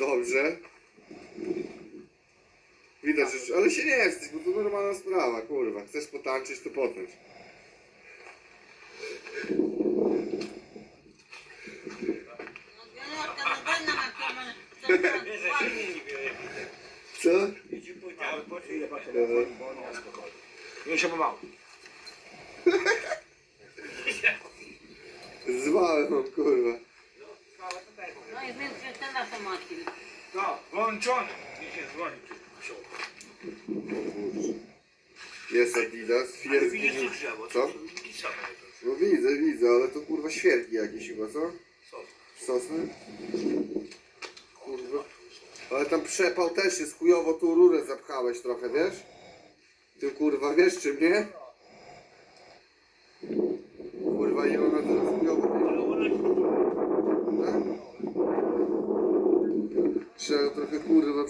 Dobrze. Widać, że... Ale się nie wstydź, bo to normalna sprawa, kurwa. Chcesz potańczyć, to potańcz. Co? Nie się pomału. Zwałem kurwa. No i więc ten automatik. No, włączony. Nie się kurczę. Jest Adidas, Ale jest widzisz to drzewo, Co? to pisane to. No widzę, widzę, ale to kurwa świerki jakieś chyba, co? Co? Sosny? Kurwa. Ale tam przepał też jest chujowo, tu rurę zapchałeś trochę, wiesz? Ty kurwa, wiesz czym, nie? Kurwa, i ona teraz chujowo... Ale ona Trzeba trochę kurwa.